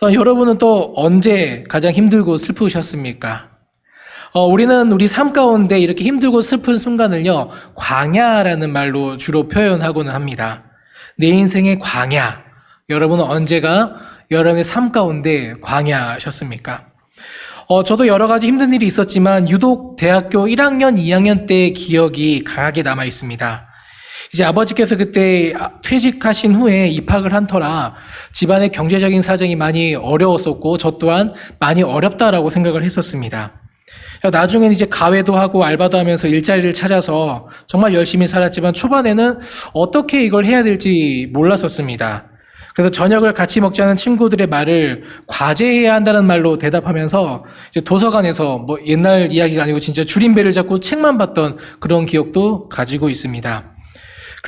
어, 여러분은 또 언제 가장 힘들고 슬프셨습니까? 어, 우리는 우리 삶 가운데 이렇게 힘들고 슬픈 순간을요, 광야라는 말로 주로 표현하고는 합니다. 내 인생의 광야. 여러분은 언제가 여러분의 삶 가운데 광야셨습니까? 어, 저도 여러 가지 힘든 일이 있었지만 유독 대학교 1학년, 2학년 때의 기억이 강하게 남아 있습니다. 이제 아버지께서 그때 퇴직하신 후에 입학을 한 터라 집안의 경제적인 사정이 많이 어려웠었고 저 또한 많이 어렵다라고 생각을 했었습니다. 나중에는 이제 가외도 하고 알바도 하면서 일자리를 찾아서 정말 열심히 살았지만 초반에는 어떻게 이걸 해야 될지 몰랐었습니다. 그래서 저녁을 같이 먹자는 친구들의 말을 과제해야 한다는 말로 대답하면서 이제 도서관에서 뭐 옛날 이야기가 아니고 진짜 줄임배를 잡고 책만 봤던 그런 기억도 가지고 있습니다.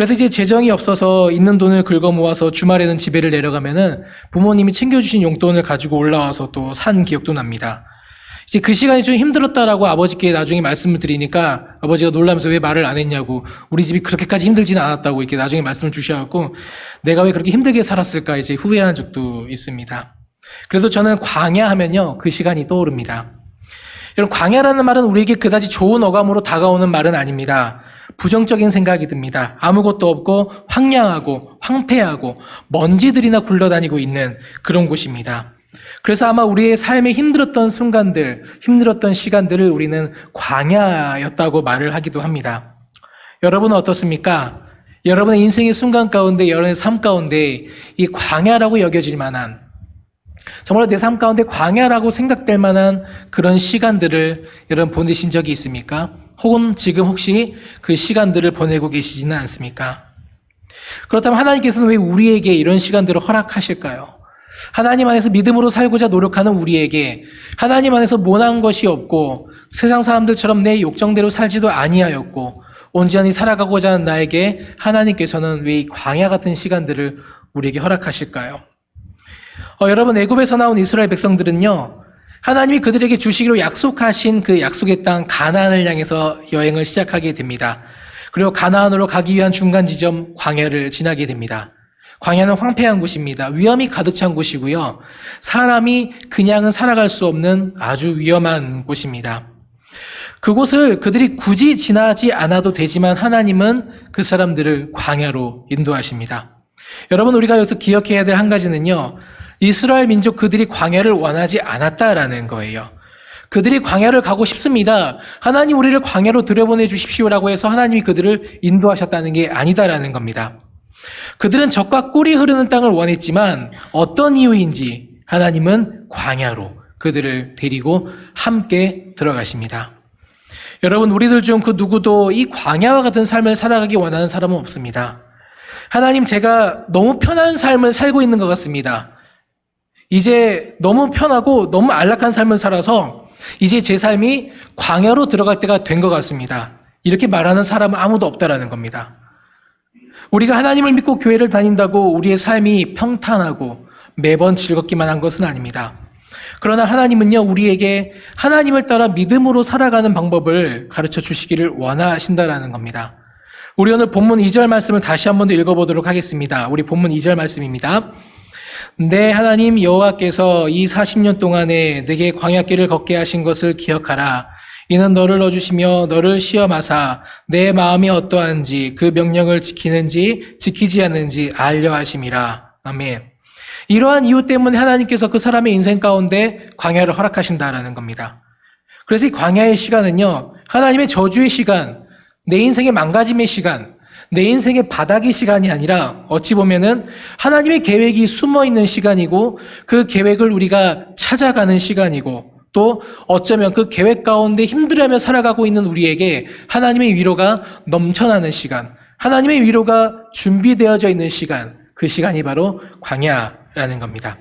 그래서 이제 재정이 없어서 있는 돈을 긁어 모아서 주말에는 집에를 내려가면은 부모님이 챙겨주신 용돈을 가지고 올라와서 또 산 기억도 납니다. 이제 그 시간이 좀 힘들었다라고 아버지께 나중에 말씀을 드리니까 아버지가 놀라면서 왜 말을 안 했냐고 우리 집이 그렇게까지 힘들지는 않았다고 이렇게 나중에 말씀을 주셔갖고 내가 왜 그렇게 힘들게 살았을까 이제 후회한 적도 있습니다. 그래서 저는 광야 하면요 그 시간이 떠오릅니다. 여러분 광야라는 말은 우리에게 그다지 좋은 어감으로 다가오는 말은 아닙니다. 부정적인 생각이 듭니다. 아무것도 없고 황량하고 황폐하고 먼지들이나 굴러다니고 있는 그런 곳입니다. 그래서 아마 우리의 삶에 힘들었던 순간들, 힘들었던 시간들을 우리는 광야였다고 말을 하기도 합니다. 여러분은 어떻습니까? 여러분의 인생의 순간 가운데, 여러분의 삶 가운데 이 광야라고 여겨질 만한 정말 내 삶 가운데 광야라고 생각될 만한 그런 시간들을 여러분 보내신 적이 있습니까? 혹은 지금 혹시 그 시간들을 보내고 계시지는 않습니까? 그렇다면 하나님께서는 왜 우리에게 이런 시간들을 허락하실까요? 하나님 안에서 믿음으로 살고자 노력하는 우리에게 하나님 안에서 모난 것이 없고 세상 사람들처럼 내 욕정대로 살지도 아니하였고 온전히 살아가고자 하는 나에게 하나님께서는 왜 이 광야 같은 시간들을 우리에게 허락하실까요? 어, 여러분 애굽에서 나온 이스라엘 백성들은요 하나님이 그들에게 주시기로 약속하신 그 약속의 땅 가나안을 향해서 여행을 시작하게 됩니다. 그리고 가나안으로 가기 위한 중간 지점 광야를 지나게 됩니다. 광야는 황폐한 곳입니다. 위험이 가득 찬 곳이고요. 사람이 그냥은 살아갈 수 없는 아주 위험한 곳입니다. 그곳을 그들이 굳이 지나지 않아도 되지만 하나님은 그 사람들을 광야로 인도하십니다. 여러분 우리가 여기서 기억해야 될 한 가지는요. 이스라엘 민족 그들이 광야를 원하지 않았다라는 거예요. 그들이 광야를 가고 싶습니다. 하나님 우리를 광야로 들여보내 주십시오라고 해서 하나님이 그들을 인도하셨다는 게 아니다라는 겁니다. 그들은 적과 꿀이 흐르는 땅을 원했지만 어떤 이유인지 하나님은 광야로 그들을 데리고 함께 들어가십니다. 여러분, 우리들 중 그 누구도 이 광야와 같은 삶을 살아가기 원하는 사람은 없습니다. 하나님, 제가 너무 편한 삶을 살고 있는 것 같습니다. 이제 너무 편하고 너무 안락한 삶을 살아서 이제 제 삶이 광야로 들어갈 때가 된 것 같습니다. 이렇게 말하는 사람은 아무도 없다라는 겁니다. 우리가 하나님을 믿고 교회를 다닌다고 우리의 삶이 평탄하고 매번 즐겁기만 한 것은 아닙니다. 그러나 하나님은요, 우리에게 하나님을 따라 믿음으로 살아가는 방법을 가르쳐 주시기를 원하신다라는 겁니다. 우리 오늘 본문 2절 말씀을 다시 한 번 더 읽어보도록 하겠습니다. 우리 본문 2절 말씀입니다. 내 하나님 여호와께서 이 40년 동안에 내게 광야길을 걷게 하신 것을 기억하라. 이는 너를 넣어주시며 너를 시험하사 내 마음이 어떠한지 그 명령을 지키는지 지키지 않는지 알려 하심이라. 아멘. 이러한 이유 때문에 하나님께서 그 사람의 인생 가운데 광야를 허락하신다라는 겁니다. 그래서 이 광야의 시간은요, 하나님의 저주의 시간, 내 인생의 망가짐의 시간, 내 인생의 바닥의 시간이 아니라 어찌 보면은 하나님의 계획이 숨어 있는 시간이고 그 계획을 우리가 찾아가는 시간이고 또 어쩌면 그 계획 가운데 힘들어하며 살아가고 있는 우리에게 하나님의 위로가 넘쳐나는 시간, 하나님의 위로가 준비되어져 있는 시간, 그 시간이 바로 광야라는 겁니다.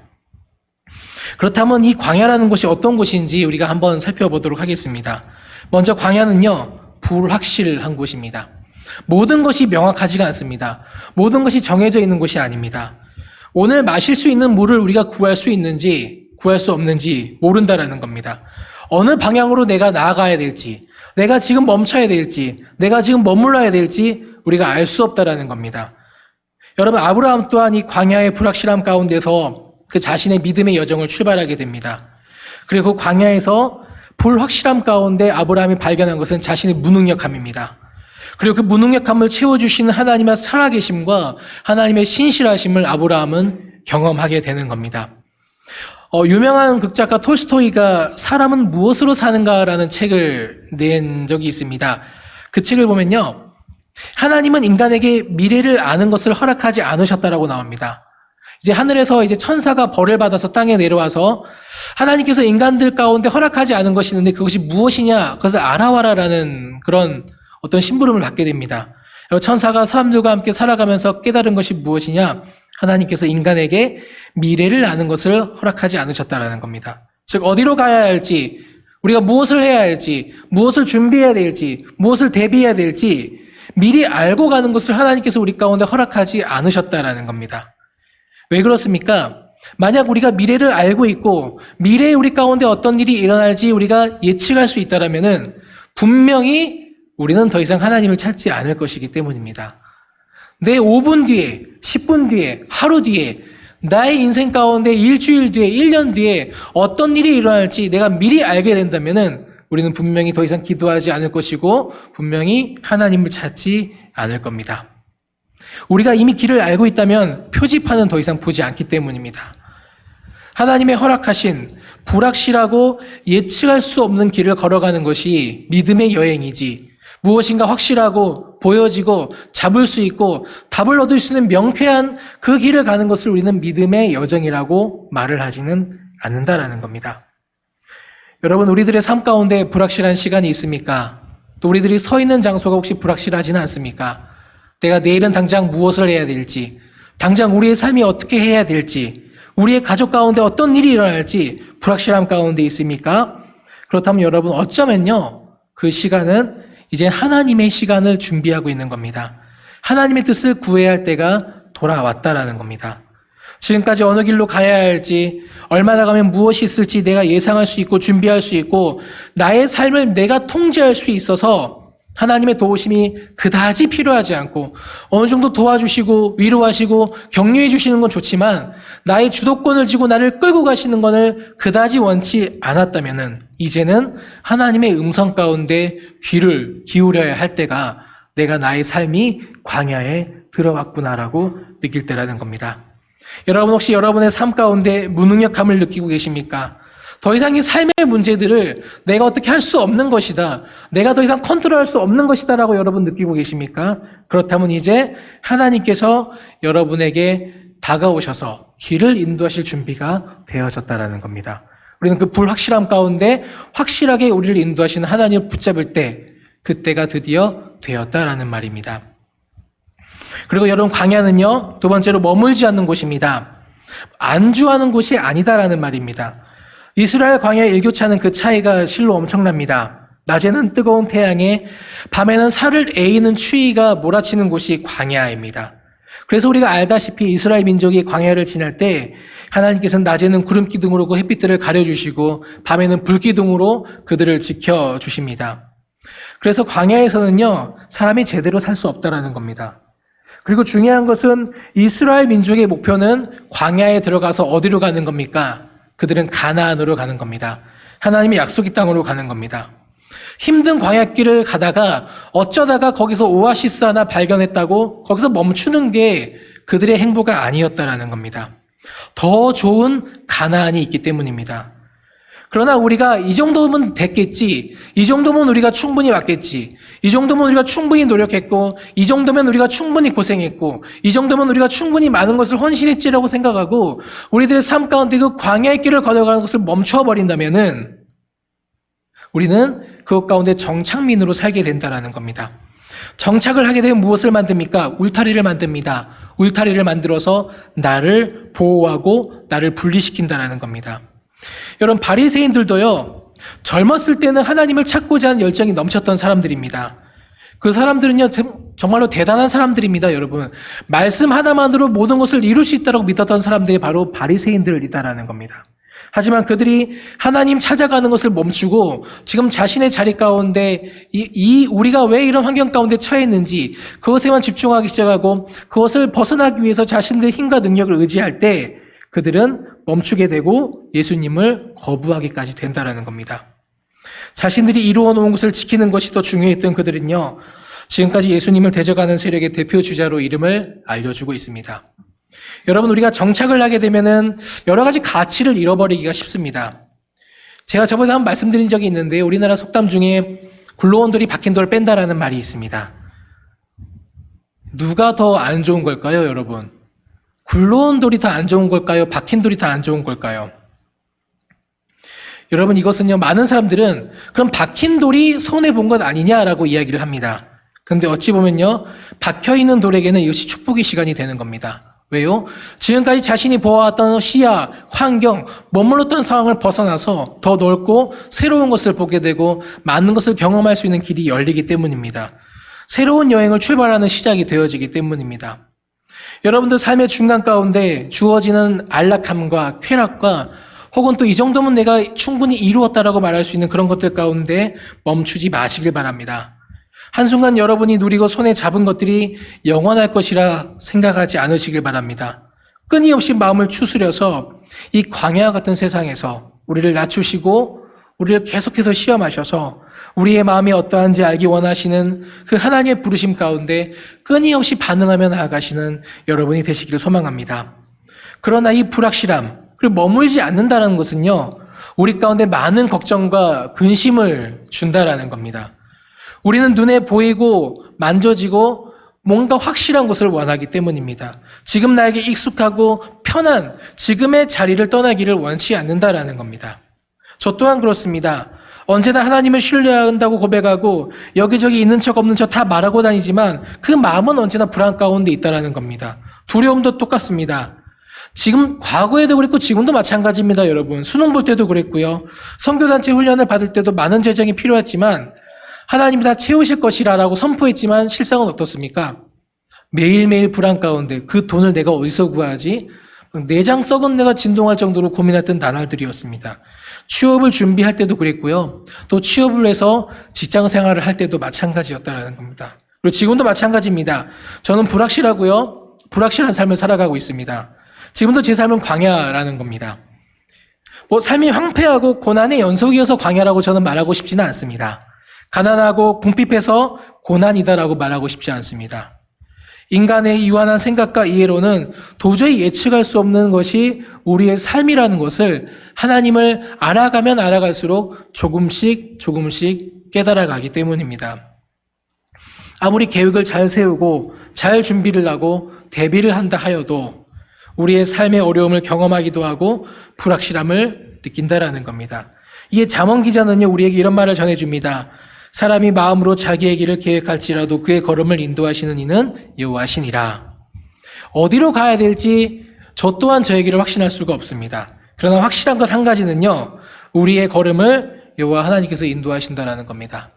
그렇다면 이 광야라는 곳이 어떤 곳인지 우리가 한번 살펴보도록 하겠습니다. 먼저 광야는요, 불확실한 곳입니다. 모든 것이 명확하지가 않습니다. 모든 것이 정해져 있는 곳이 아닙니다. 오늘 마실 수 있는 물을 우리가 구할 수 있는지 구할 수 없는지 모른다라는 겁니다. 어느 방향으로 내가 나아가야 될지, 내가 지금 멈춰야 될지, 내가 지금 머물러야 될지 우리가 알 수 없다라는 겁니다. 여러분 아브라함 또한 이 광야의 불확실함 가운데서 그 자신의 믿음의 여정을 출발하게 됩니다. 그리고 그 광야에서 불확실함 가운데 아브라함이 발견한 것은 자신의 무능력함입니다. 그리고 그 무능력함을 채워주시는 하나님의 살아계심과 하나님의 신실하심을 아브라함은 경험하게 되는 겁니다. 어, 유명한 극작가 톨스토이가 사람은 무엇으로 사는가라는 책을 낸 적이 있습니다. 그 책을 보면요. 하나님은 인간에게 미래를 아는 것을 허락하지 않으셨다라고 나옵니다. 이제 하늘에서 이제 천사가 벌을 받아서 땅에 내려와서 하나님께서 인간들 가운데 허락하지 않은 것이 있는데 그것이 무엇이냐? 그것을 알아와라라는 그런 어떤 심부름을 받게 됩니다. 천사가 사람들과 함께 살아가면서 깨달은 것이 무엇이냐? 하나님께서 인간에게 미래를 아는 것을 허락하지 않으셨다라는 겁니다. 즉 어디로 가야 할지, 우리가 무엇을 해야 할지, 무엇을 준비해야 될지, 무엇을 대비해야 될지 미리 알고 가는 것을 하나님께서 우리 가운데 허락하지 않으셨다라는 겁니다. 왜 그렇습니까? 만약 우리가 미래를 알고 있고 미래에 우리 가운데 어떤 일이 일어날지 우리가 예측할 수 있다라면은 분명히 우리는 더 이상 하나님을 찾지 않을 것이기 때문입니다. 내 5분 뒤에, 10분 뒤에, 하루 뒤에, 나의 인생 가운데 일주일 뒤에, 1년 뒤에 어떤 일이 일어날지 내가 미리 알게 된다면은 우리는 분명히 더 이상 기도하지 않을 것이고 분명히 하나님을 찾지 않을 겁니다. 우리가 이미 길을 알고 있다면 표지판은 더 이상 보지 않기 때문입니다. 하나님의 허락하신 불확실하고 예측할 수 없는 길을 걸어가는 것이 믿음의 여행이지 무엇인가 확실하고 보여지고 잡을 수 있고 답을 얻을 수 있는 명쾌한 그 길을 가는 것을 우리는 믿음의 여정이라고 말을 하지는 않는다라는 겁니다. 여러분, 우리들의 삶 가운데 불확실한 시간이 있습니까? 또 우리들이 서 있는 장소가 혹시 불확실하지는 않습니까? 내가 내일은 당장 무엇을 해야 될지, 당장 우리의 삶이 어떻게 해야 될지, 우리의 가족 가운데 어떤 일이 일어날지 불확실함 가운데 있습니까? 그렇다면 여러분 어쩌면요. 그 시간은 이제 하나님의 시간을 준비하고 있는 겁니다. 하나님의 뜻을 구해야 할 때가 돌아왔다라는 겁니다. 지금까지 어느 길로 가야 할지, 얼마나 가면 무엇이 있을지 내가 예상할 수 있고 준비할 수 있고, 나의 삶을 내가 통제할 수 있어서 하나님의 도우심이 그다지 필요하지 않고, 어느 정도 도와주시고, 위로하시고, 격려해 주시는 건 좋지만, 나의 주도권을 쥐고 나를 끌고 가시는 것을 그다지 원치 않았다면은, 이제는 하나님의 음성 가운데 귀를 기울여야 할 때가 내가 나의 삶이 광야에 들어왔구나라고 느낄 때라는 겁니다. 여러분 혹시 여러분의 삶 가운데 무능력함을 느끼고 계십니까? 더 이상 이 삶의 문제들을 내가 어떻게 할 수 없는 것이다. 내가 더 이상 컨트롤할 수 없는 것이다라고 여러분 느끼고 계십니까? 그렇다면 이제 하나님께서 여러분에게 다가오셔서 길을 인도하실 준비가 되어졌다라는 겁니다. 우리는 그 불확실함 가운데 확실하게 우리를 인도하시는 하나님을 붙잡을 때 그때가 드디어 되었다라는 말입니다. 그리고 여러분 광야는요 두 번째로 머물지 않는 곳입니다. 안주하는 곳이 아니다라는 말입니다. 이스라엘 광야 일교차는 그 차이가 실로 엄청납니다. 낮에는 뜨거운 태양에 밤에는 살을 에이는 추위가 몰아치는 곳이 광야입니다. 그래서 우리가 알다시피 이스라엘 민족이 광야를 지날 때 하나님께서는 낮에는 구름 기둥으로 그 햇빛들을 가려주시고 밤에는 불 기둥으로 그들을 지켜 주십니다. 그래서 광야에서는요 사람이 제대로 살 수 없다라는 겁니다. 그리고 중요한 것은 이스라엘 민족의 목표는 광야에 들어가서 어디로 가는 겁니까? 그들은 가나안으로 가는 겁니다. 하나님의 약속의 땅으로 가는 겁니다. 힘든 광야길을 가다가 어쩌다가 거기서 오아시스 하나 발견했다고 거기서 멈추는 게 그들의 행보가 아니었다라는 겁니다. 더 좋은 가나안이 있기 때문입니다. 그러나 우리가 이 정도면 됐겠지. 이 정도면 우리가 충분히 왔겠지. 이 정도면 우리가 충분히 노력했고, 이 정도면 우리가 충분히 고생했고, 이 정도면 우리가 충분히 많은 것을 헌신했지라고 생각하고, 우리들의 삶 가운데 그 광야의 길을 걸어가는 것을 멈춰버린다면은, 우리는 그것 가운데 정착민으로 살게 된다라는 겁니다. 정착을 하게 되면 무엇을 만듭니까? 울타리를 만듭니다. 울타리를 만들어서 나를 보호하고 나를 분리시킨다라는 겁니다. 여러분 바리새인들도요. 젊었을 때는 하나님을 찾고자 하는 열정이 넘쳤던 사람들입니다. 그 사람들은요 정말로 대단한 사람들입니다, 여러분. 말씀 하나만으로 모든 것을 이룰 수 있다고 믿었던 사람들이 바로 바리새인들이다라는 겁니다. 하지만 그들이 하나님 찾아가는 것을 멈추고 지금 자신의 자리 가운데 이, 이, 우리가 왜 이런 환경 가운데 처했는지 그것에만 집중하기 시작하고 그것을 벗어나기 위해서 자신들의 힘과 능력을 의지할 때 그들은 멈추게 되고 예수님을 거부하기까지 된다라는 겁니다. 자신들이 이루어 놓은 것을 지키는 것이 더 중요했던 그들은요, 지금까지 예수님을 대적하는 세력의 대표 주자로 이름을 알려주고 있습니다. 여러분, 우리가 정착을 하게 되면은 여러 가지 가치를 잃어버리기가 쉽습니다. 제가 저번에 한번 말씀드린 적이 있는데 우리나라 속담 중에 굴러온 돌이 박힌 돌을 뺀다라는 말이 있습니다. 누가 더 안 좋은 걸까요, 여러분? 굴러온 돌이 더 안 좋은 걸까요? 박힌 돌이 더 안 좋은 걸까요? 여러분, 이것은요, 많은 사람들은 그럼 박힌 돌이 손해 본 것 아니냐라고 이야기를 합니다. 근데 어찌 보면요, 박혀 있는 돌에게는 이것이 축복의 시간이 되는 겁니다. 왜요? 지금까지 자신이 보아왔던 시야, 환경, 머물렀던 상황을 벗어나서 더 넓고 새로운 것을 보게 되고 많은 것을 경험할 수 있는 길이 열리기 때문입니다. 새로운 여행을 출발하는 시작이 되어지기 때문입니다. 여러분들 삶의 중간 가운데 주어지는 안락함과 쾌락과 혹은 또 이 정도면 내가 충분히 이루었다라고 말할 수 있는 그런 것들 가운데 멈추지 마시길 바랍니다. 한순간 여러분이 누리고 손에 잡은 것들이 영원할 것이라 생각하지 않으시길 바랍니다. 끊임없이 마음을 추스려서 이 광야 같은 세상에서 우리를 낮추시고 우리를 계속해서 시험하셔서 우리의 마음이 어떠한지 알기 원하시는 그 하나님의 부르심 가운데 끊임없이 반응하며 나아가시는 여러분이 되시기를 소망합니다. 그러나 이 불확실함, 그리고 머물지 않는다는 것은요, 우리 가운데 많은 걱정과 근심을 준다라는 겁니다. 우리는 눈에 보이고 만져지고 뭔가 확실한 것을 원하기 때문입니다. 지금 나에게 익숙하고 편한 지금의 자리를 떠나기를 원치 않는다라는 겁니다. 저 또한 그렇습니다. 언제나 하나님을 신뢰한다고 고백하고 여기저기 있는 척 없는 척 다 말하고 다니지만 그 마음은 언제나 불안 가운데 있다라는 겁니다. 두려움도 똑같습니다. 지금 과거에도 그랬고 지금도 마찬가지입니다, 여러분. 수능 볼 때도 그랬고요. 선교단체 훈련을 받을 때도 많은 재정이 필요했지만 하나님이 다 채우실 것이라라고 선포했지만 실상은 어떻습니까? 매일매일 불안 가운데 그 돈을 내가 어디서 구하지? 내장 썩은 내가 진동할 정도로 고민했던 나날들이었습니다. 취업을 준비할 때도 그랬고요. 또 취업을 해서 직장 생활을 할 때도 마찬가지였다라는 겁니다. 그리고 지금도 마찬가지입니다. 저는 불확실하고요. 불확실한 삶을 살아가고 있습니다. 지금도 제 삶은 광야라는 겁니다. 뭐 삶이 황폐하고 고난의 연속이어서 광야라고 저는 말하고 싶지는 않습니다. 가난하고 궁핍해서 고난이다라고 말하고 싶지 않습니다. 인간의 유한한 생각과 이해로는 도저히 예측할 수 없는 것이 우리의 삶이라는 것을 하나님을 알아가면 알아갈수록 조금씩 조금씩 깨달아가기 때문입니다. 아무리 계획을 잘 세우고 잘 준비를 하고 대비를 한다 하여도 우리의 삶의 어려움을 경험하기도 하고 불확실함을 느낀다라는 겁니다. 이에 잠언 기자는요 우리에게 이런 말을 전해줍니다. 사람이 마음으로 자기의 길을 계획할지라도 그의 걸음을 인도하시는 이는 여호와시니라. 어디로 가야 될지 저 또한 저에게를 확신할 수가 없습니다. 그러나 확실한 것 한 가지는요. 우리의 걸음을 여호와 하나님께서 인도하신다라는 겁니다.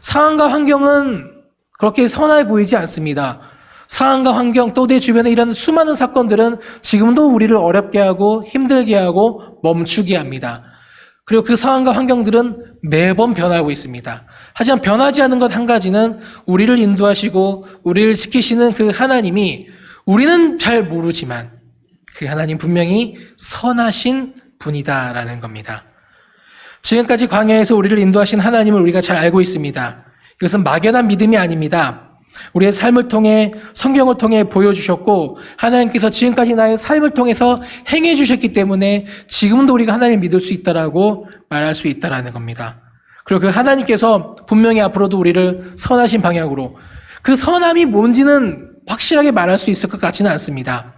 상황과 환경은 그렇게 선하게 보이지 않습니다. 상황과 환경 또 내 주변에 이런 수많은 사건들은 지금도 우리를 어렵게 하고 힘들게 하고 멈추게 합니다. 그리고 그 상황과 환경들은 매번 변하고 있습니다. 하지만 변하지 않는 것한 가지는 우리를 인도하시고 우리를 지키시는 그 하나님이 우리는 잘 모르지만 그 하나님 분명히 선하신 분이다라는 겁니다. 지금까지 광야에서 우리를 인도하신 하나님을 우리가 잘 알고 있습니다. 이것은 막연한 믿음이 아닙니다. 우리의 삶을 통해 성경을 통해 보여주셨고 하나님께서 지금까지 나의 삶을 통해서 행해 주셨기 때문에 지금도 우리가 하나님을 믿을 수 있다라고 말할 수 있다라는 겁니다. 그리고 그 하나님께서 분명히 앞으로도 우리를 선하신 방향으로 그 선함이 뭔지는 확실하게 말할 수 있을 것 같지는 않습니다.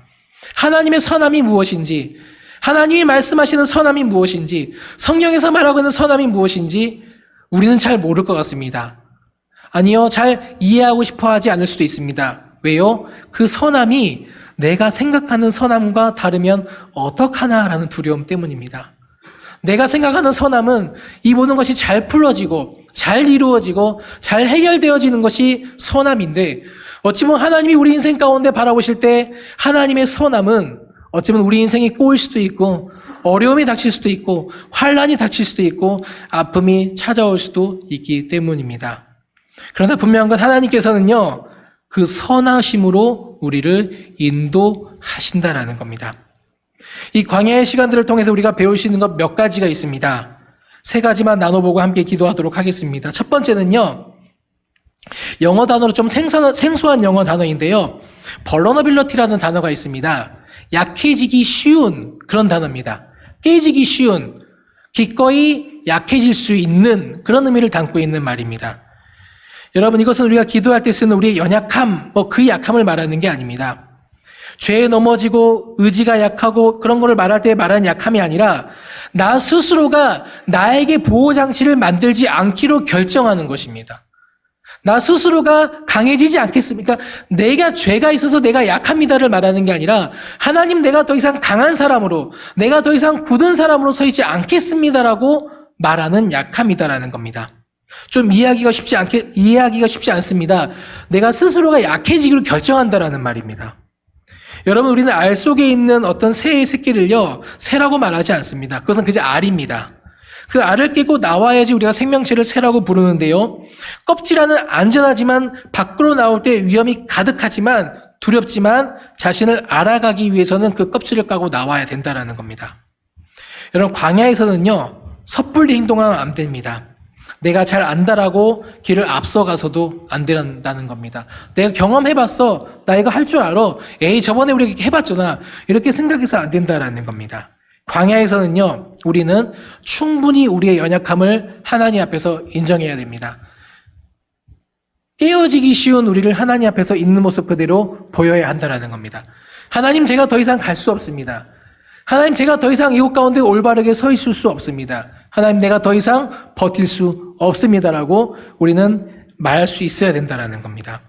하나님의 선함이 무엇인지, 하나님이 말씀하시는 선함이 무엇인지, 성경에서 말하고 있는 선함이 무엇인지 우리는 잘 모를 것 같습니다. 아니요, 잘 이해하고 싶어 하지 않을 수도 있습니다. 왜요? 그 선함이 내가 생각하는 선함과 다르면 어떡하나라는 두려움 때문입니다. 내가 생각하는 선함은 이 모든 것이 잘 풀어지고 잘 이루어지고 잘 해결되어지는 것이 선함인데 어찌 보면 하나님이 우리 인생 가운데 바라보실 때 하나님의 선함은 어찌 보면 우리 인생이 꼬일 수도 있고 어려움이 닥칠 수도 있고 환란이 닥칠 수도 있고 아픔이 찾아올 수도 있기 때문입니다. 그러나 분명한 건 하나님께서는요 그 선하심으로 우리를 인도하신다라는 겁니다. 이 광야의 시간들을 통해서 우리가 배울 수 있는 것 몇 가지가 있습니다. 세 가지만 나눠보고 함께 기도하도록 하겠습니다. 첫 번째는요, 영어 단어로 좀 생선, 생소한 영어 단어인데요. 벌러너빌러티라는 단어가 있습니다. 약해지기 쉬운 그런 단어입니다. 깨지기 쉬운, 기꺼이 약해질 수 있는 그런 의미를 담고 있는 말입니다. 여러분, 이것은 우리가 기도할 때 쓰는 우리의 연약함, 뭐 그 약함을 말하는 게 아닙니다. 죄에 넘어지고 의지가 약하고 그런 거를 말할 때 말하는 약함이 아니라 나 스스로가 나에게 보호 장치를 만들지 않기로 결정하는 것입니다. 나 스스로가 강해지지 않겠습니까? 내가 죄가 있어서 내가 약합니다를 말하는 게 아니라 하나님 내가 더 이상 강한 사람으로 내가 더 이상 굳은 사람으로 서 있지 않겠습니다라고 말하는 약함이다라는 겁니다. 좀 이해하기가 쉽지 않게 이해하기가 쉽지 않습니다. 내가 스스로가 약해지기로 결정한다라는 말입니다. 여러분 우리는 알 속에 있는 어떤 새의 새끼를요 새라고 말하지 않습니다. 그것은 그저 알입니다. 그 알을 깨고 나와야지 우리가 생명체를 새라고 부르는데요. 껍질 안은 안전하지만 밖으로 나올 때 위험이 가득하지만 두렵지만 자신을 알아가기 위해서는 그 껍질을 까고 나와야 된다라는 겁니다. 여러분 광야에서는요 섣불리 행동하면 안 됩니다. 내가 잘 안다라고 길을 앞서가서도 안 된다는 겁니다. 내가 경험해봤어. 나 이거 할 줄 알아. 에이 저번에 우리 해봤잖아. 이렇게 생각해서 안 된다라는 겁니다. 광야에서는요, 우리는 충분히 우리의 연약함을 하나님 앞에서 인정해야 됩니다. 깨어지기 쉬운 우리를 하나님 앞에서 있는 모습 그대로 보여야 한다라는 겁니다. 하나님 제가 더 이상 갈 수 없습니다. 하나님 제가 더 이상 이곳 가운데 올바르게 서 있을 수 없습니다. 하나님 내가 더 이상 버틸 수 없습니다라고 우리는 말할 수 있어야 된다라는 겁니다.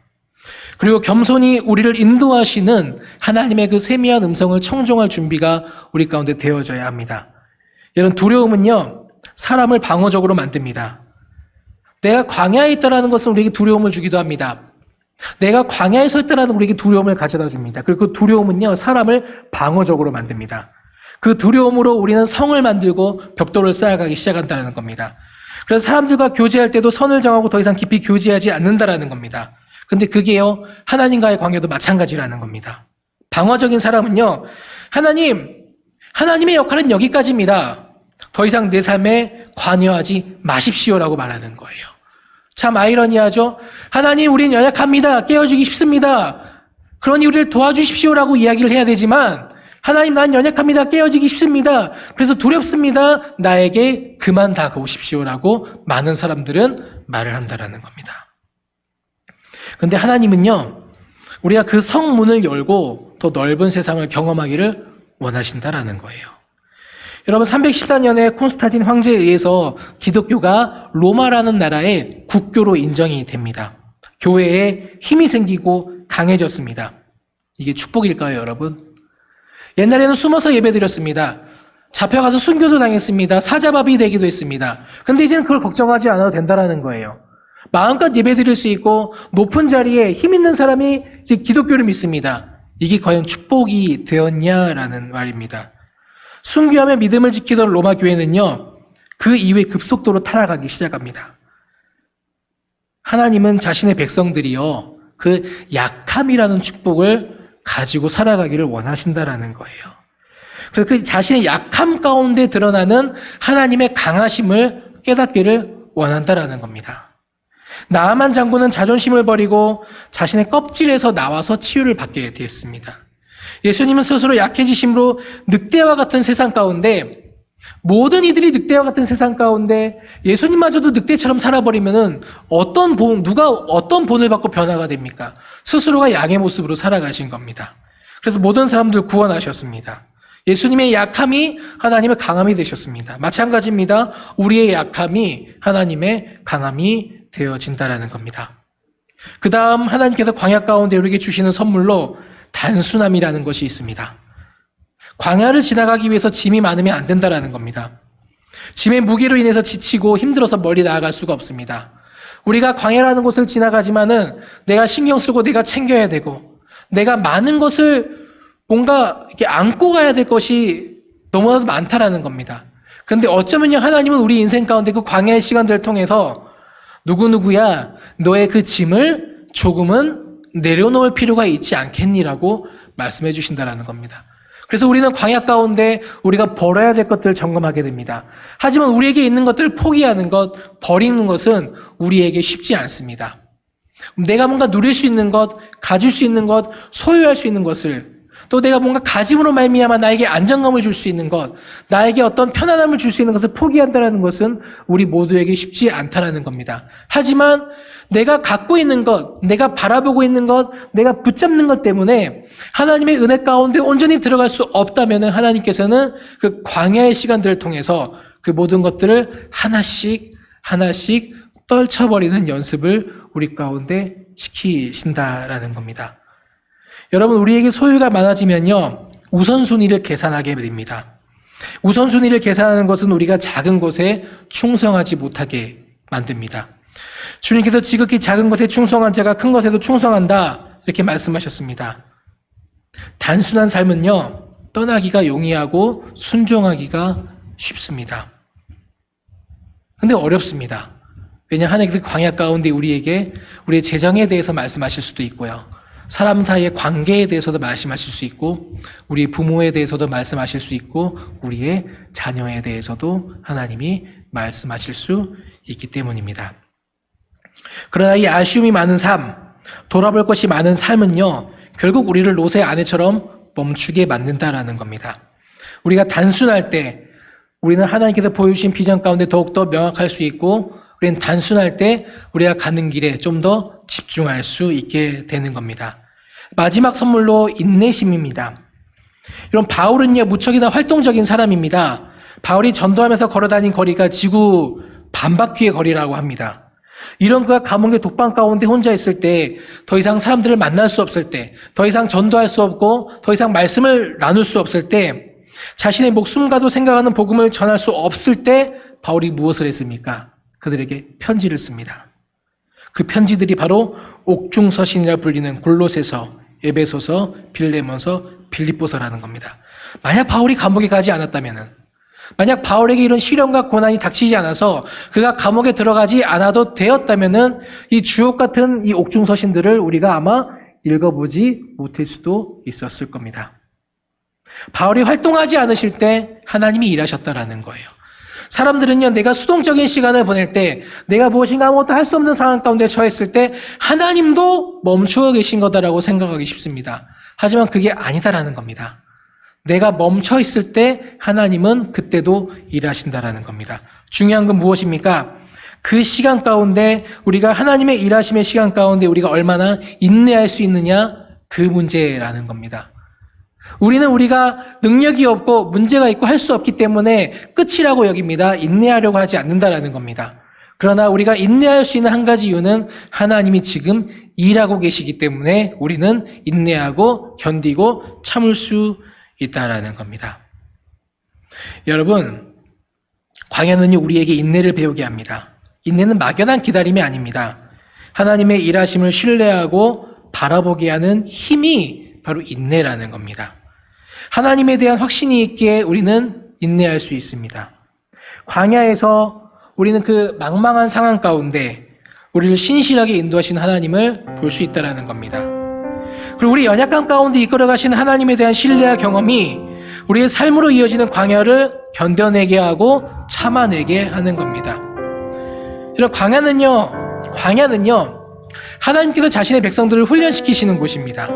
그리고 겸손히 우리를 인도하시는 하나님의 그 세미한 음성을 청종할 준비가 우리 가운데 되어져야 합니다. 이런 두려움은요, 사람을 방어적으로 만듭니다. 내가 광야에 있다라는 것은 우리에게 두려움을 주기도 합니다. 내가 광야에 서 있다라는 우리에게 두려움을 가져다 줍니다. 그리고 그 두려움은요, 사람을 방어적으로 만듭니다. 그 두려움으로 우리는 성을 만들고 벽돌을 쌓아가기 시작한다는 겁니다. 그래서 사람들과 교제할 때도 선을 정하고 더 이상 깊이 교제하지 않는다라는 겁니다. 근데 그게요, 하나님과의 관계도 마찬가지라는 겁니다. 방어적인 사람은요, 하나님, 하나님의 역할은 여기까지입니다. 더 이상 내 삶에 관여하지 마십시오라고 말하는 거예요. 참 아이러니하죠? 하나님, 우린 연약합니다. 깨어주기 쉽습니다. 그러니 우리를 도와주십시오라고 이야기를 해야 되지만, 하나님, 난 연약합니다. 깨어지기 쉽습니다. 그래서 두렵습니다. 나에게 그만 다가오십시오라고 많은 사람들은 말을 한다라는 겁니다. 근데 하나님은요, 우리가 그 성문을 열고 더 넓은 세상을 경험하기를 원하신다라는 거예요. 여러분, 314년에 콘스타틴 황제에 의해서 기독교가 로마라는 나라의 국교로 인정이 됩니다. 교회에 힘이 생기고 강해졌습니다. 이게 축복일까요, 여러분? 옛날에는 숨어서 예배드렸습니다. 잡혀가서 순교도 당했습니다. 사자밥이 되기도 했습니다. 근데 이제는 그걸 걱정하지 않아도 된다라는 거예요. 마음껏 예배드릴 수 있고 높은 자리에 힘 있는 사람이 이제 기독교를 믿습니다. 이게 과연 축복이 되었냐라는 말입니다. 순교하며 믿음을 지키던 로마 교회는요, 그 이후에 급속도로 타락하기 시작합니다. 하나님은 자신의 백성들이요, 그 약함이라는 축복을 가지고 살아가기를 원하신다라는 거예요. 그래서 그 자신의 약함 가운데 드러나는 하나님의 강하심을 깨닫기를 원한다라는 겁니다. 나아만 장군은 자존심을 버리고 자신의 껍질에서 나와서 치유를 받게 되었습니다. 예수님은 스스로 약해지심으로 늑대와 같은 세상 가운데 모든 이들이 늑대와 같은 세상 가운데 예수님마저도 늑대처럼 살아버리면은 어떤 본, 누가 어떤 본을 받고 변화가 됩니까? 스스로가 양의 모습으로 살아가신 겁니다. 그래서 모든 사람들 구원하셨습니다. 예수님의 약함이 하나님의 강함이 되셨습니다. 마찬가지입니다. 우리의 약함이 하나님의 강함이 되어진다라는 겁니다. 그 다음 하나님께서 광야 가운데 우리에게 주시는 선물로 단순함이라는 것이 있습니다. 광야를 지나가기 위해서 짐이 많으면 안 된다라는 겁니다. 짐의 무게로 인해서 지치고 힘들어서 멀리 나아갈 수가 없습니다. 우리가 광야라는 곳을 지나가지만은 내가 신경 쓰고 내가 챙겨야 되고 내가 많은 것을 뭔가 이렇게 안고 가야 될 것이 너무나도 많다라는 겁니다. 근데 어쩌면요 하나님은 우리 인생 가운데 그 광야의 시간들을 통해서 누구누구야, 너의 그 짐을 조금은 내려놓을 필요가 있지 않겠니라고 말씀해 주신다라는 겁니다. 그래서 우리는 광야 가운데 우리가 버려야 될 것들을 점검하게 됩니다. 하지만 우리에게 있는 것들을 포기하는 것, 버리는 것은 우리에게 쉽지 않습니다. 내가 뭔가 누릴 수 있는 것, 가질 수 있는 것, 소유할 수 있는 것을 또 내가 뭔가 가짐으로 말미암아 나에게 안정감을 줄 수 있는 것, 나에게 어떤 편안함을 줄 수 있는 것을 포기한다라는 것은 우리 모두에게 쉽지 않다라는 겁니다. 하지만 내가 갖고 있는 것, 내가 바라보고 있는 것, 내가 붙잡는 것 때문에 하나님의 은혜 가운데 온전히 들어갈 수 없다면 하나님께서는 그 광야의 시간들을 통해서 그 모든 것들을 하나씩 하나씩 떨쳐버리는 연습을 우리 가운데 시키신다라는 겁니다. 여러분, 우리에게 소유가 많아지면요, 우선순위를 계산하게 됩니다. 우선순위를 계산하는 것은 우리가 작은 것에 충성하지 못하게 만듭니다. 주님께서 지극히 작은 것에 충성한 자가 큰 것에도 충성한다. 이렇게 말씀하셨습니다. 단순한 삶은요, 떠나기가 용이하고 순종하기가 쉽습니다. 근데 어렵습니다. 왜냐 하나님께서 광야 가운데 우리에게 우리의 재정에 대해서 말씀하실 수도 있고요. 사람 사이의 관계에 대해서도 말씀하실 수 있고, 우리 부모에 대해서도 말씀하실 수 있고, 우리의 자녀에 대해서도 하나님이 말씀하실 수 있기 때문입니다. 그러나 이 아쉬움이 많은 삶, 돌아볼 것이 많은 삶은요, 결국 우리를 롯의 아내처럼 멈추게 만든다라는 겁니다. 우리가 단순할 때, 우리는 하나님께서 보여주신 비전 가운데 더욱더 명확할 수 있고, 우리는 단순할 때 우리가 가는 길에 좀 더 집중할 수 있게 되는 겁니다. 마지막 선물로 인내심입니다. 이런 바울은요, 무척이나 활동적인 사람입니다. 바울이 전도하면서 걸어다닌 거리가 지구 반바퀴의 거리라고 합니다. 이런 그가 감옥의 독방 가운데 혼자 있을 때, 더 이상 사람들을 만날 수 없을 때, 더 이상 전도할 수 없고, 더 이상 말씀을 나눌 수 없을 때, 자신의 목숨과도 생각하는 복음을 전할 수 없을 때, 바울이 무엇을 했습니까? 그들에게 편지를 씁니다. 그 편지들이 바로 옥중서신이라 불리는 골로새서, 에베소서, 빌레몬서, 빌립보서라는 겁니다. 만약 바울이 감옥에 가지 않았다면은 만약 바울에게 이런 시련과 고난이 닥치지 않아서 그가 감옥에 들어가지 않아도 되었다면은 이 주옥 같은 이 옥중 서신들을 우리가 아마 읽어보지 못할 수도 있었을 겁니다. 바울이 활동하지 않으실 때 하나님이 일하셨다라는 거예요. 사람들은요, 내가 수동적인 시간을 보낼 때, 내가 무엇인가 아무것도 할 수 없는 상황 가운데 처했을 때, 하나님도 멈추어 계신 거다라고 생각하기 쉽습니다. 하지만 그게 아니다라는 겁니다. 내가 멈춰 있을 때, 하나님은 그때도 일하신다라는 겁니다. 중요한 건 무엇입니까? 그 시간 가운데, 우리가 하나님의 일하심의 시간 가운데 우리가 얼마나 인내할 수 있느냐, 그 문제라는 겁니다. 우리는 우리가 능력이 없고 문제가 있고 할 수 없기 때문에 끝이라고 여깁니다. 인내하려고 하지 않는다라는 겁니다. 그러나 우리가 인내할 수 있는 한 가지 이유는 하나님이 지금 일하고 계시기 때문에 우리는 인내하고 견디고 참을 수 있다라는 겁니다. 여러분, 광야는요, 우리에게 인내를 배우게 합니다. 인내는 막연한 기다림이 아닙니다. 하나님의 일하심을 신뢰하고 바라보게 하는 힘이 바로 인내라는 겁니다. 하나님에 대한 확신이 있기에 우리는 인내할 수 있습니다. 광야에서 우리는 그 망망한 상황 가운데 우리를 신실하게 인도하신 하나님을 볼 수 있다라는 겁니다. 그리고 우리 연약함 가운데 이끌어 가신 하나님에 대한 신뢰와 경험이 우리의 삶으로 이어지는 광야를 견뎌내게 하고 참아내게 하는 겁니다. 이런 광야는요, 광야는요, 하나님께서 자신의 백성들을 훈련시키시는 곳입니다.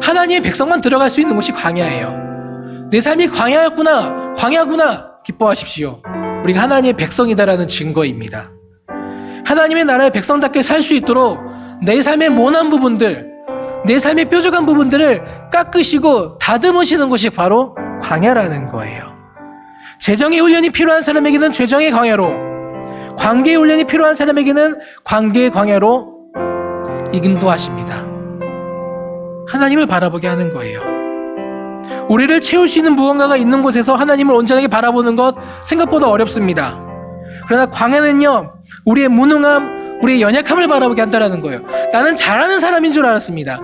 하나님의 백성만 들어갈 수 있는 곳이 광야예요. 내 삶이 광야였구나, 광야구나, 기뻐하십시오. 우리가 하나님의 백성이다라는 증거입니다. 하나님의 나라의 백성답게 살 수 있도록 내 삶의 모난 부분들, 내 삶의 뾰족한 부분들을 깎으시고 다듬으시는 것이 바로 광야라는 거예요. 재정의 훈련이 필요한 사람에게는 재정의 광야로, 관계의 훈련이 필요한 사람에게는 관계의 광야로 인도하십니다. 하나님을 바라보게 하는 거예요. 우리를 채울 수 있는 무언가가 있는 곳에서 하나님을 온전하게 바라보는 것 생각보다 어렵습니다. 그러나 광야는요, 우리의 무능함, 우리의 연약함을 바라보게 한다는 거예요. 나는 잘하는 사람인 줄 알았습니다.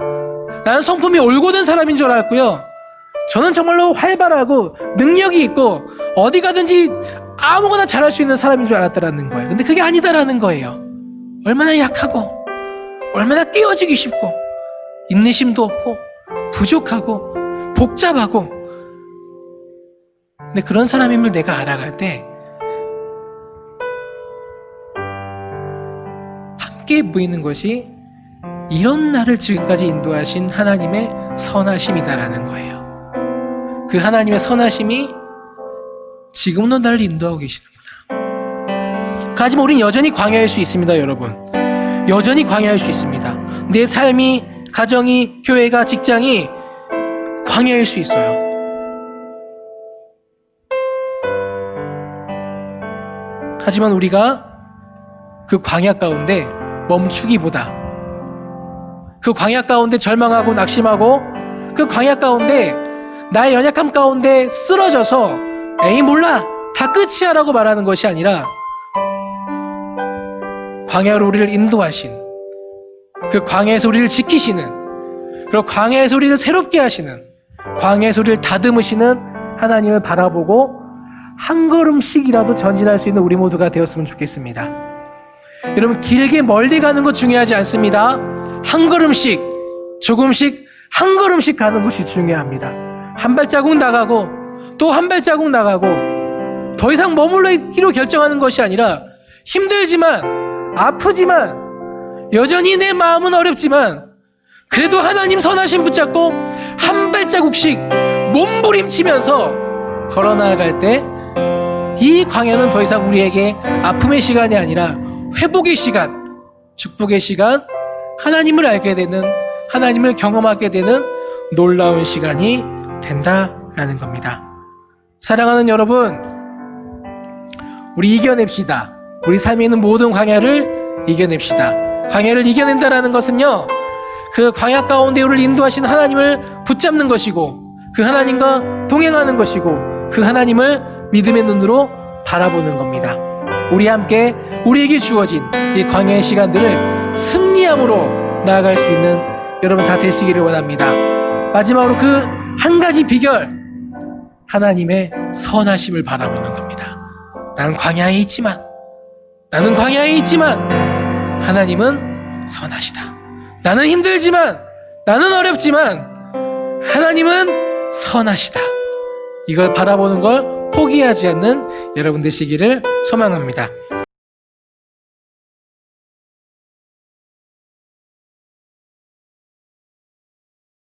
나는 성품이 올곧은 사람인 줄 알았고요. 저는 정말로 활발하고 능력이 있고 어디 가든지 아무거나 잘할 수 있는 사람인 줄 알았다라는 거예요. 근데 그게 아니다라는 거예요. 얼마나 약하고 얼마나 깨어지기 쉽고 인내심도 없고 부족하고 복잡하고 근데 그런 사람임을 내가 알아갈 때 함께 보이는 것이 이런 나를 지금까지 인도하신 하나님의 선하심이다라는 거예요. 그 하나님의 선하심이 지금도 나를 인도하고 계시는구나. 하지만 우린 여전히 광야일 수 있습니다, 여러분. 여전히 광야일 수 있습니다. 내 삶이, 가정이, 교회가, 직장이 광야일 수 있어요. 하지만 우리가 그 광야 가운데 멈추기보다 그 광야 가운데 절망하고 낙심하고 그 광야 가운데 나의 연약함 가운데 쓰러져서 에이 몰라 다 끝이야 라고 말하는 것이 아니라 광야로 우리를 인도하신 그 광야에서 우리를 지키시는 그리고 광야에서 우리를 새롭게 하시는 광야에서 우리를 다듬으시는 하나님을 바라보고 한 걸음씩이라도 전진할 수 있는 우리 모두가 되었으면 좋겠습니다. 여러분 길게 멀리 가는 것 중요하지 않습니다. 한 걸음씩 조금씩 한 걸음씩 가는 것이 중요합니다. 한 발자국 나가고 또 한 발자국 나가고 더 이상 머물러 있기로 결정하는 것이 아니라 힘들지만 아프지만 여전히 내 마음은 어렵지만 그래도 하나님 선하심 붙잡고 한 발자국씩 몸부림치면서 걸어 나아갈 때 이 광야는 더 이상 우리에게 아픔의 시간이 아니라 회복의 시간, 축복의 시간, 하나님을 알게 되는 하나님을 경험하게 되는 놀라운 시간이 된다라는 겁니다. 사랑하는 여러분, 우리 이겨냅시다. 우리 삶에 있는 모든 광야를 이겨냅시다. 광야를 이겨낸다라는 것은요, 그 광야 가운데 우리를 인도하신 하나님을 붙잡는 것이고, 그 하나님과 동행하는 것이고, 그 하나님을 믿음의 눈으로 바라보는 겁니다. 우리 함께 우리에게 주어진 이 광야의 시간들을 승리함으로 나아갈 수 있는 여러분 다 되시기를 원합니다. 마지막으로 그 한 가지 비결, 하나님의 선하심을 바라보는 겁니다. 나는 광야에 있지만, 나는 광야에 있지만, 하나님은 선하시다. 나는 힘들지만, 나는 어렵지만, 하나님은 선하시다. 이걸 바라보는 걸 포기하지 않는 여러분 되시기를 소망합니다.